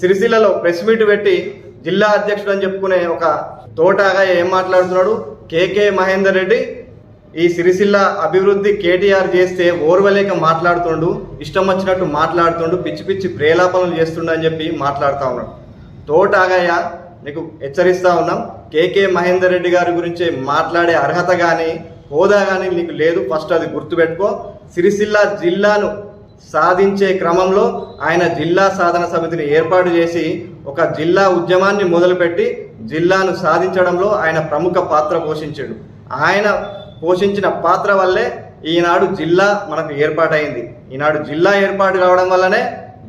సిరిసిల్లలో press meet పెట్టి జిల్లా అధ్యక్షుడు అని చెప్పుకునే ఒక తోటాగా ఏం మాట్లాడుతున్నాడు? కేకే మహేందర్ రెడ్డి ఈ సిరిసిల్ల అభివృద్ధి కేటీఆర్ చేస్తే ఓర్వలేక మాట్లాడుతుండు ఇష్టం వచ్చినట్టు మాట్లాడుతుండు పిచ్చి పిచ్చి ప్రేలాపనలు చేస్తుండ అని చెప్పి మాట్లాడుతూ ఉన్నాడు. తోటాగయ్య నీకు హెచ్చరిస్తా ఉన్నాం. కేకే మహేందర్ రెడ్డి గారి గురించి మాట్లాడే అర్హత కానీ హోదా కానీ నీకు లేదు. ఫస్ట్ అది గుర్తుపెట్టుకో. సిరిసిల్ల జిల్లాను సాధించే క్రమంలో ఆయన జిల్లా సాధన సమితిని ఏర్పాటు చేసి ఒక జిల్లా ఉద్యమాన్ని మొదలుపెట్టి జిల్లాను సాధించడంలో ఆయన ప్రముఖ పాత్ర పోషించాడు. ఆయన పోషించిన పాత్ర వల్లే ఈనాడు జిల్లా మనకు ఏర్పాటైంది. ఈనాడు జిల్లా ఏర్పాటు కావడం వల్లనే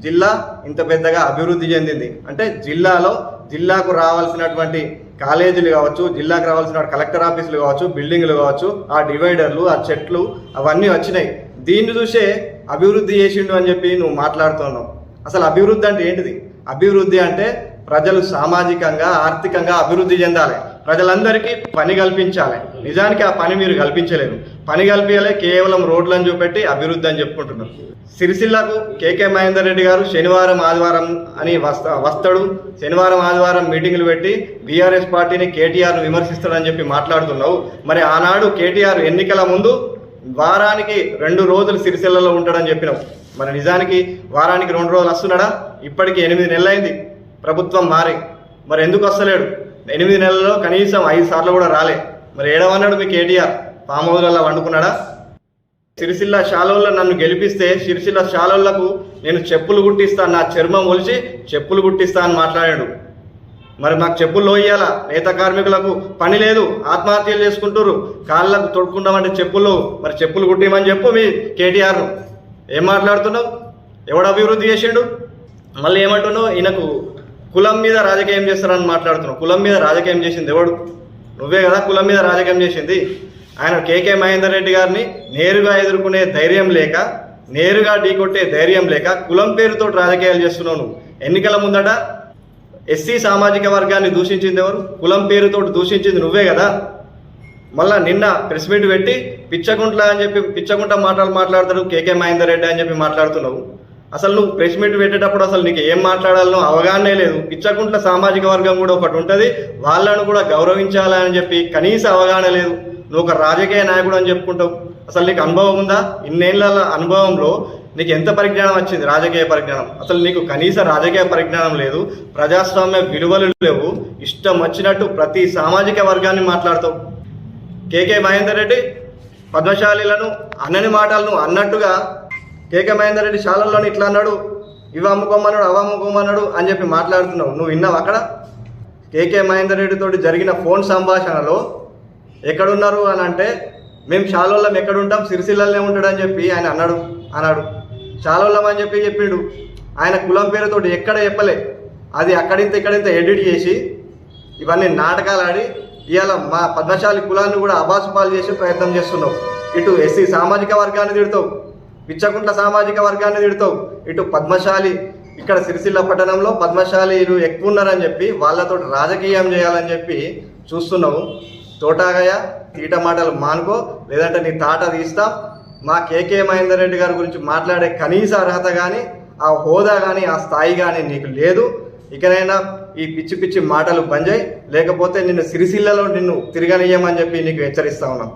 జిల్లా ఇంత పెద్దగా అభివృద్ధి చెందింది. అంటే జిల్లాలో జిల్లాకు రావాల్సినటువంటి కాలేజీలు కావచ్చు జిల్లాకు రావాల్సిన కలెక్టర్ ఆఫీసులు కావచ్చు బిల్డింగ్లు కావచ్చు ఆ డివైడర్లు ఆ చెట్లు అవన్నీ వచ్చినాయి. దీన్ని చూసే అభివృద్ధి చేసిండు అని చెప్పి నువ్వు మాట్లాడుతున్నావు. అసలు అభివృద్ధి అంటే ఏంటిది? అభివృద్ధి అంటే ప్రజలు సామాజికంగా ఆర్థికంగా అభివృద్ధి చెందాలి. ప్రజలందరికీ పని కల్పించాలి. నిజానికి ఆ పని మీరు కల్పించలేరు. పని కల్పించాలి కేవలం రోడ్లను చూపెట్టి అభివృద్ధి అని చెప్పుకుంటున్నారు. సిరిసిల్లకు కేకే మహేందర్ రెడ్డి గారు శనివారం ఆదివారం అని వస్తా వస్తాడు. శనివారం ఆదివారం మీటింగులు పెట్టి బీఆర్ఎస్ పార్టీని కేటీఆర్ను విమర్శిస్తాడని చెప్పి మాట్లాడుతున్నావు. మరి ఆనాడు కేటీఆర్ ఎన్నికల ముందు వారానికి రెండు రోజులు సిరిసిల్లలో ఉంటాడని చెప్పినావు మరి నిజానికి వారానికి రెండు రోజులు వస్తున్నాడా? ఇప్పటికి ఎనిమిది నెలలైంది. ప్రభుత్వం మారి. మరి ఎందుకు వస్తలేడు? ఎనిమిది నెలల్లో కనీసం ఐదు సార్లు కూడా రాలే. మరి ఏడవన్నాడు మీ కేటీఆర్? ఫామ్ హౌస్లలో వండుకున్నాడా? సిరిసిల్ల శాలల్లో నన్ను గెలిపిస్తే సిరిసిల్ల శాలలకు నేను చెప్పులు కుట్టిస్తాను నా చర్మం ఒలిచి చెప్పులు గుట్టిస్తా అని మాట్లాడాడు. మరి మాకు చెప్పులు లోయ్యాల నేత కార్మికులకు పని లేదు ఆత్మహత్యలు చేసుకుంటారు కాళ్ళకు తొడుకుంటామంటే చెప్పులు మరి చెప్పులు కుట్టిమని చెప్పు మీ కేటీఆర్. ఏం మాట్లాడుతున్నావు? ఎవడు అభివృద్ధి చేసిండు? మళ్ళీ ఏమంటున్నావు? ఈయనకు కులం మీద రాజకీయం చేస్తారని మాట్లాడుతున్నావు. కులం మీద రాజకీయం చేసింది ఎవడు? నువ్వే కదా కులం మీద రాజకీయం చేసింది. ఆయన కేకే మహేందర్ రెడ్డి గారిని నేరుగా ఎదుర్కొనే ధైర్యం లేక నేరుగా ఢీకొట్టే ధైర్యం లేక కులం పేరుతో రాజకీయాలు చేస్తున్నావు నువ్వు. ఎన్నికల ముందట ఎస్సీ సామాజిక వర్గాన్ని దూషించింది ఎవరు? కులం పేరుతో దూషించింది నువ్వే కదా. మళ్ళా నిన్న ప్రెస్ మీట్ పెట్టి పిచ్చగుంట్ల అని చెప్పి పిచ్చగుంట మాటలు మాట్లాడతాడు కేకే మహేందర్ రెడ్డి అని చెప్పి మాట్లాడుతున్నావు. అసలు నువ్వు ప్రెస్ మీట్ పెట్టేటప్పుడు అసలు నీకు ఏం మాట్లాడాలనో అవగాహనే లేదు. పిచ్చకుంట్ల సామాజిక వర్గం కూడా ఒకటి ఉంటుంది. వాళ్ళను కూడా గౌరవించాలని చెప్పి కనీస అవగాహన లేదు. నువ్వు ఒక రాజకీయ నాయకుడు అని చెప్పుకుంటావు. అసలు నీకు అనుభవం ఉందా? ఇన్నేళ్ళ అనుభవంలో నీకు ఎంత పరిజ్ఞానం వచ్చింది? రాజకీయ పరిజ్ఞానం. అసలు నీకు కనీస రాజకీయ పరిజ్ఞానం లేదు. ప్రజాస్వామ్య విలువలు లేవు. ఇష్టం వచ్చినట్టు ప్రతి సామాజిక వర్గాన్ని మాట్లాడతావు. కేకే మహేందర్ రెడ్డి పద్మశాలిలను అన్నని మాటలను అన్నట్టుగా కేకే మహేందర్ రెడ్డి శాలల్లోని ఇట్లా అన్నాడు. ఇవి అమ్ముకోమన్నాడు అవి అమ్ముకోమన్నాడు అని చెప్పి మాట్లాడుతున్నావు. నువ్వు విన్నావు అక్కడ? కేకే మహేందర్ రెడ్డితో జరిగిన ఫోన్ సంభాషణలో ఎక్కడున్నారు అని అంటే మేము శాలోళ్ళం ఎక్కడుంటాం? సిరిసిల్లనే ఉంటాడని చెప్పి ఆయన అన్నాడు అన్నాడు. శాలోళ్ళం అని చెప్పి చెప్పిండు. ఆయన కులం పేరుతోటి ఎక్కడ చెప్పలే. అది అక్కడింత ఇక్కడింత ఎడిట్ చేసి ఇవన్నీ నాటకాలు ఆడి ఇవాళ మా పద్మశాలి కులాన్ని కూడా అబాసుపాలు చేసే ప్రయత్నం చేస్తున్నావు. ఇటు ఎస్సీ సామాజిక వర్గాన్ని తిడతావు. పిచ్చకుంట్ల సామాజిక వర్గాన్ని తిడతావు. ఇటు పద్మశాలి ఇక్కడ సిరిసిల్ల పట్టణంలో పద్మశాలీలు ఎక్కువ ఉన్నారని చెప్పి వాళ్ళతో రాజకీయం చేయాలని చెప్పి చూస్తున్నావు. తోటాగయ తీట మాటలు మానుకో లేదంటే నీ తాట తీస్తా. మా కేకే మహేందర్ రెడ్డి గారి గురించి మాట్లాడే కనీస అర్హత కానీ ఆ హోదా కానీ ఆ స్థాయి కానీ నీకు లేదు. ఇకనైనా ఈ పిచ్చి పిచ్చి మాటలు బంద్ లేకపోతే నిన్ను సిరిసిల్లలో నిన్ను తిరగనియమని చెప్పి నీకు హెచ్చరిస్తా ఉన్నాం.